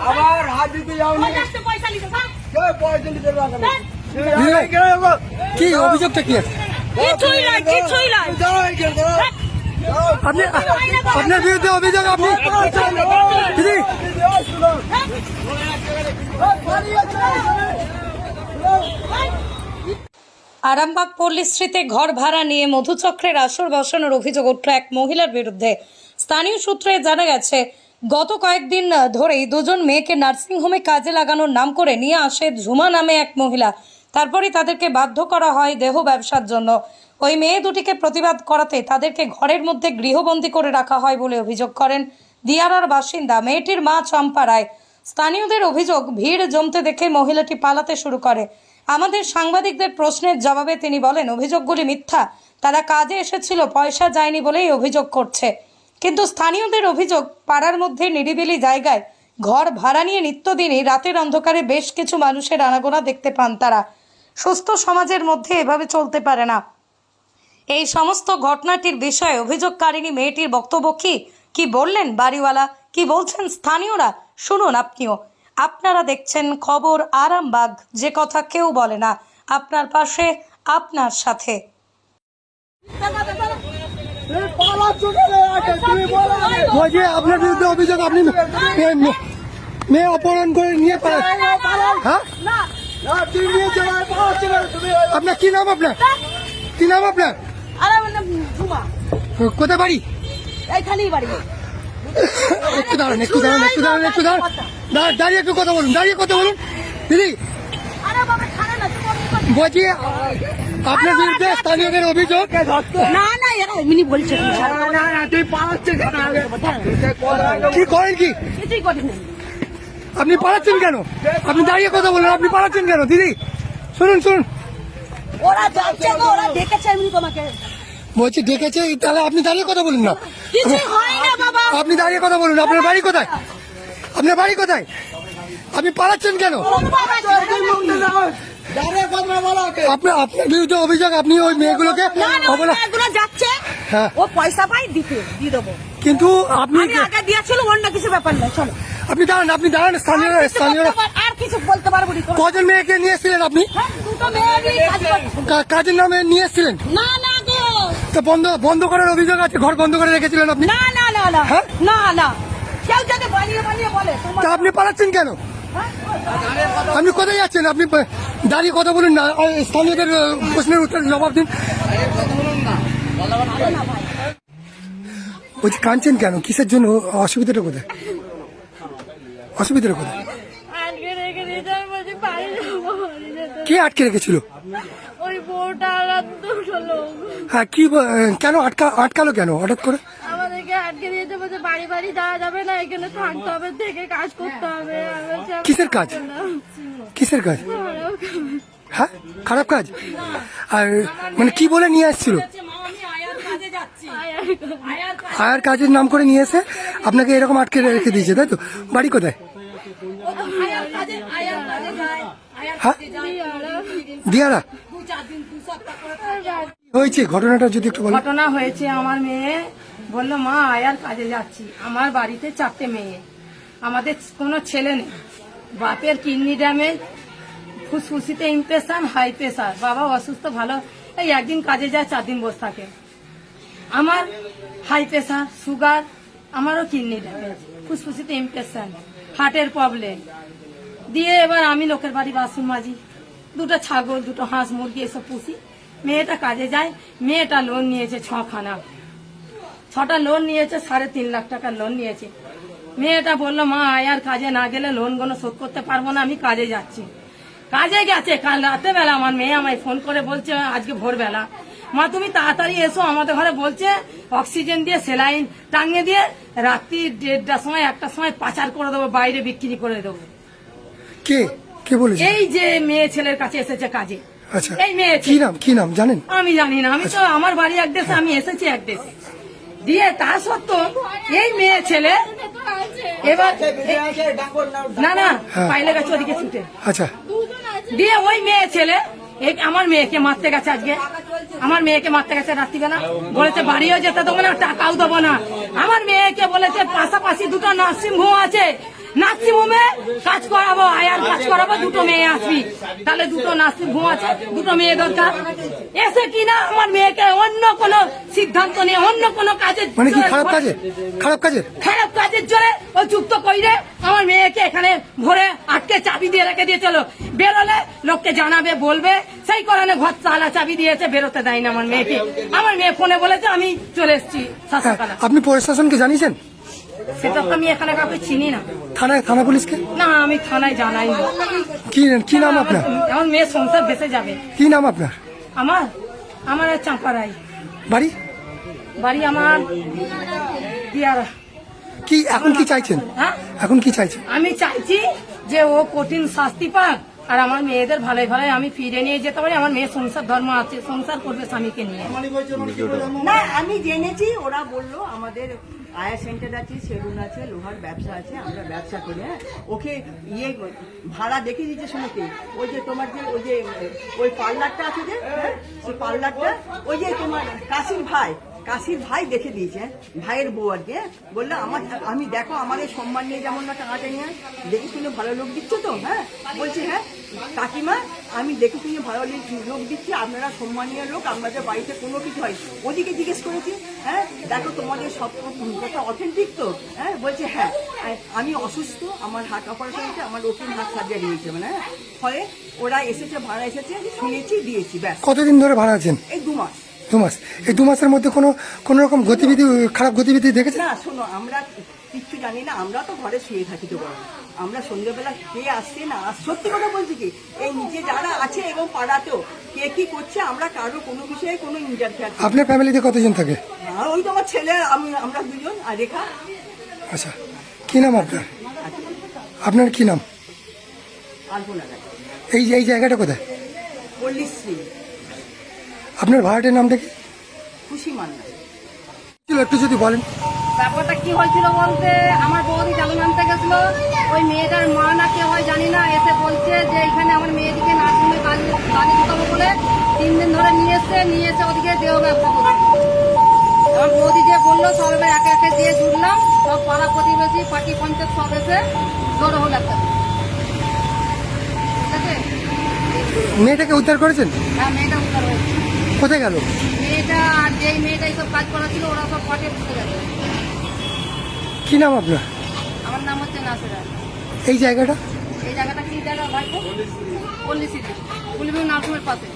আবার হাত দিতে যাও নি। পয়সা নিতে পয়সা নিতে পারবে না? কি অভিযোগটা কি আছে। আপনি আপনার বিরুদ্ধে অভিযোগ আপনি দিদি। আরামবাগ পল্লীশ্রীতে ঘর ভাড়া নিয়ে মধুচক্রের আসর বসানোর অভিযোগ উঠল এক মহিলার বিরুদ্ধে। স্থানীয় সূত্রে জানা গেছে গত কয়েকদিন ধরেই দুজন মেয়েকে নার্সিংহোমে কাজে লাগানোর নাম করে নিয়ে আসে ঝুমা নামে এক মহিলা। তারপরে তাদেরকে বাধ্য করা হয় দেহ ব্যবসার জন্য। ওই মেয়ে দুটিকে প্রতিবাদ করাতে তাদেরকে ঘরের মধ্যে গৃহবন্দী করে রাখা হয় বলে অভিযোগ করেন দিয়ারার বাসিন্দা। মেয়েটির মা চম্পা রায়। স্থানীয়দের অভিযোগ, ভিড় জমতে দেখে মহিলাটি পালাতে শুরু করে। আমাদের সাংবাদিকদের প্রশ্নের জবাবে তিনি বলেন, অভিযোগগুলি মিথ্যা। তারা কাজে এসেছিল, পয়সা যায়নি বলেই অভিযোগ করছে। কিন্তু স্থানীয়দের অভিযোগ, পাড়ার মধ্যে নিরিবিলি জায়গায় ঘর ভাড়া নিয়ে নিত্যদিনই রাতের অন্ধকারে বেশ কিছু মানুষের আনাগোনা দেখতে পান তারা। সুস্থ সমাজের মধ্যে এভাবে চলতে পারে না। এই সমস্ত ঘটনাটির বিষয়ে অভিযোগকারিণী মেয়েটির বক্তব্য কি? কি বললেন বাড়িওয়ালা? কি বলছেন স্থানীয়রা? শুনুন আপনিও। আপনারা দেখছেন খবর আরামবাগ। যে কথা কেউ বলে না। আপনার পাশে, আপনার সাথে এই পালাচ্ছ কেন? আগে তুমি বলো আগে। বলছি, আপনার বিরুদ্ধে অভিযোগ, আপনি মেয়ে- অপহরণ করে নিয়ে পারেন হ্যাঁ? আপনার কি নাম আপনার? কি নাম আপনার? কোথায় বাড়ি? একটু দাঁড়ান একটু দাঁড়ান দাঁড়ান দাঁড়িয়ে কথা বলুন, দাঁড়িয়ে কথা বলুন। দিদি। বলছি আপনার বিরুদ্ধে স্থানীয়দের অভিযোগ? না না এরা এমনি বলছে? কি করেন কি? আপনি পালাচ্ছেন কেন? আপনি দাঁড়িয়ে কথা বলুন আপনি পালাচ্ছেন কেন? দিদি শুনুন শুনুন। ওরা যাচ্ছে গো, ওরা দেখেছে এমনি তোমাকে। বলছি ডেকেছে তাহলে আপনি দাঁড়িয়ে কথা বলুন না। আপনি দাঁড়িয়ে কথা বলুন আপনার বাড়ি কোথায়? আপনার বাড়ি কোথায়? আপনি পালাচ্ছেন কেন? আপনার আপনার বিরুদ্ধে অভিযোগ আপনি ওই মেয়েগুলোকে যাচ্ছে হ্যাঁ। ও পয়সা পাই দিতে দিয়ে দেবো। কিন্তু আপনি আগে দিয়েছিল অন্য কিছু ব্যাপার নয় চলো। আপনি দাঁড়ান আপনি দাঁড়ান স্থানীয় স্থানীয় আর কিছু বলতে পারব কজন মেয়েকে নিয়ে এসেছিলেন আপনি? হ্যাঁ, কাজের নামে নিয়ে এসেছিলেন? না না তো বন্ধ বন্ধ করার অভিযোগ আছে ঘর বন্ধ করে রেখেছিলেন আপনি? না না না না। হ্যাঁ? না না। কেউ যদি বানিয়ে বানিয়ে বলে তোমার তা আপনি পালাচ্ছেন কেন? আপনি কোথায় যাচ্ছেন? আপনি দাঁড়িয়ে কথা বলুন না। স্থানীয়দের প্রশ্নের উত্তর জবাব দিন। বলছি কাঁদছেন কেন? কিসের জন্য? অসুবিধাটা কোথায়? অসুবিধাটা কোথায়। কে আটকে রেখেছিল? হ্যাঁ কি কেন আটকা আটকালো কেন? হঠাৎ করে আমাদেরকে আটকে দিয়েছে বলছে বাড়ি বাড়ি যাওয়া যাবে না এখানে থাকতে হবে থেকে কাজ করতে হবে। কিসের কাজ? কিসের কাজ? খারাপ কাজ। হ্যাঁ? খারাপ কাজ? আর মানে কি বলে নিয়ে আসছিল? আয়ার কাজ। কাজের নাম করে নিয়ে এসে আপনাকে এরকম আটকে রেখে দিয়েছে তাই তো? বাড়ি কোথায়? হ্যাঁ? দিয়ারা। হয়েছে? ঘটনাটা যদি একটু বলেন। ঘটনা হয়েছে আমার মেয়ে বলল, মা আয়ার কাজে যাচ্ছি। আমার বাড়িতে চারটে মেয়ে। আমাদের কোনো ছেলে নেই। বাপের কিডনি ড্যামেজ ফুসফুসিতে ইনফেকশন হাই প্রেশার বাবা অসুস্থ, ভালো। এই একদিন কাজে যায় চার দিন বসে থাকে। আমার হাই প্রেশার সুগার আমারও কিডনি ড্যামেজ ফুসফুসিতে ইনফেকশন হার্টের প্রবলেম দিয়ে এবার আমি লোকের বাড়ি বাসন মাজি। দুটো ছাগল, দুটো হাঁস মুরগি এসব পুষি। মেয়েটা কাজে যায়, মেয়েটা লোন নিয়েছে ছখানা। ছটা লোন নিয়েছে সাড়ে তিন লাখ টাকার লোন নিয়েছে। মেয়েটা বলল মা আয়ার কাজে না গেলে লোনগুলো শোধ করতে পারব না আমি কাজে যাচ্ছি। কাজে গেছে কাল রাতে বেলা আমার মেয়ে আমায় ফোন করে বলছে আজকে ভোরবেলা। মা তুমি তাড়াতাড়ি এসো আমাদের ঘরে বলছে অক্সিজেন দিয়ে সেলাইন টাঙিয়ে দিয়ে রাত্রি দেড়টার সময় একটার সময় পাচার করে দেবো বাইরে বিক্রি করে দেবো। কে? কে বলেছে? এই যে মেয়ে ছেলের কাছে এসেছে কাজে। আচ্ছা এই মেয়ে কি নাম কি নাম জানেন? আমি জানি না আমি তো আমার বাড়ি এক দেশে আমি এসেছি এক দেশে। দিয়ে তা সত্ত্বেও এই মেয়ে ছেলে এবার না না হ্যাঁ। পাইলে গেছে ওদিকে ছুটে। আচ্ছা। দিয়ে ওই মেয়ে ছেলে এই আমার মেয়েকে মারতে গেছে আজকে। আমার মেয়েকে মারতে গেছে রাত্রিবেলা। বলেছে বাড়িও যেতে দেবো না টাকাও দেবো না। আমার মেয়েকে বলেছে পাশাপাশি দুটো নার্সিং হোম আছে। নার্সিং হোমে কাজ করাবো আয়ার কাজ করাবো দুটো মেয়ে আসবি তাহলে দুটো নার্সিং হোম আছে দুটো মেয়ে দরকার। এসে কিনা আমার মেয়েকে অন্য কোনো সিদ্ধান্ত নিয়ে অন্য কোনো কাজে মানে কি খারাপ কাজে খারাপ কাজে খারাপ কাজের জোরে ও যুক্ত কইরে আমার মেয়েকে এখানে ভরে আটকে চাবি দিয়ে রেখে দিয়ে চলো। বেরোলে লোককে জানাবে বলবে সেই কারণে ঘর চালা চাবি দিয়েছে বেরোতে দেয় না আমার মেয়েকে। আমার মেয়ে ফোনে বলেছে আমি চলে এসেছি আপনি প্রশাসনকে জানিয়েছেন? সেটা তো আমি এখানে কাউকে চিনি না থানায় থানা পুলিশকে না আমি থানায় জানাই না কি কি নাম আপনার আমার মেয়ের সংসার বেঁচে যাবে কি নাম আপনার আমার আমার চাঁপারাই বাড়ি বাড়ি আমার দিয়ারা কি এখন কি চাইছেন হ্যাঁ এখন কি চাইছেন আমি চাইছি যে ও কঠিন শাস্তি পাক আর আমার মেয়েদের ভালোই ভালোই আমি ফিরে নিয়ে যেতে পারি। আমার মেয়ে সংসার ধর্ম আছে সংসার করবে স্বামীকে নিয়ে। না আমি জেনেছি ওরা বলল আমাদের আয়া সেন্টার আছে সেলুন আছে লোহার ব্যবসা আছে আমরা ব্যবসা করি হ্যাঁ? ওকে ইয়ে ভাড়া দেখে দিচ্ছে শুনেতে ওই যে তোমার যে ওই যে ওই পার্লারটা আছে যে হ্যাঁ? সেই পার্লারটা ওই যে তোমার কাশির ভাই কাশির ভাই দেখে দিয়েছে? ভাইয়ের বউ আর কি হ্যাঁ? বলল আমার আমি দেখো আমাদের সম্মান নিয়ে যেমন না টাকাটা নিয়ে দেখে শুনে ভালো লোক দিচ্ছ তো হ্যাঁ বলছি হ্যাঁ কাকিমা আমি দেখে শুনে ভালো লোক- দিচ্ছি আপনারা সম্মানীয় লোক আপনাদের বাড়িতে কোনো কিছু হয় ওদিকে জিজ্ঞেস করেছি হ্যাঁ দেখো তোমাদের সব কথা অথেন্টিক তো হ্যাঁ বলছে হ্যাঁ আমি অসুস্থ আমার হার্ট অপারেশন হয়েছে আমার ওপেন হার্ট সার্জারি হয়েছে মানে হ্যাঁ ফলে ওরা এসেছে ভাড়া এসেছে শুনেছি দিয়েছি ব্যাস কতদিন ধরে ভাড়া আছেন এই দু মাস দু মাস। এই দু মাসের মধ্যে কোনো কোনো রকম গতিবিধি খারাপ গতিবিধি দেখেছেন? না শোনো আমরা কিচ্ছু জানি না আমরা তো ঘরে শুয়ে থাকি তো আমরা সন্ধ্যেবেলা কে আসছে না আস- সত্যি কথা বলছি কি? এই নিচে যারা আছে এবং পাড়াতেও কে কি করছে আমরা কারও কোনো বিষয়ে কোনো ইন্টারফেয়ার আপনার ফ্যামিলিতে কতজন থাকে? ওই তো আমার ছেলে আমি আমরা দুজন আর রেখা। আচ্ছা কি নাম আপনার? আপনার কি নাম? আলপনা এই এই জায়গাটা কোথায়? পল্লীশ্রী। আপনার ভাড়াটের নামটা কি? খুশি মান্না ছিল একটু যদি বলেন। ব্যাপারটা কি হয়েছিল বলতে আমার বৌদি চালু আনতে গেছিল। ওই মেয়েটার মা না কে হয় জানি না এসে বলছে যে এখানে আমার মেয়েদিকে নার্সিংহোমে গাড়ি গাড়ি ঢুকাবো বলে তিন দিন ধরে নিয়ে এসে নিয়ে এসে ওদিকে দেহ ব্যবসা করছে। আমার বৌদি যে বলল সব এবার একে একে দিয়ে জুড়লাম সব পাড়া প্রতিবেশী পার্টি পঞ্চায়েত সব এসে জড়ো হলো একটা। মেয়েটাকে উদ্ধার করেছেন? হ্যাঁ মেয়েটা উদ্ধার হয়েছে। কোথায় গেল? মেয়েটা আর যেই মেয়েটা এইসব কাজ করা ছিল ওরা সব পটে কি নাম আপনার? আমার নাম হচ্ছে নাসেরা। এই জায়গাটা? এই জায়গাটা কি জায়গা? ভাই পল্লী সিটি। নার্সিংয়ের পাশে।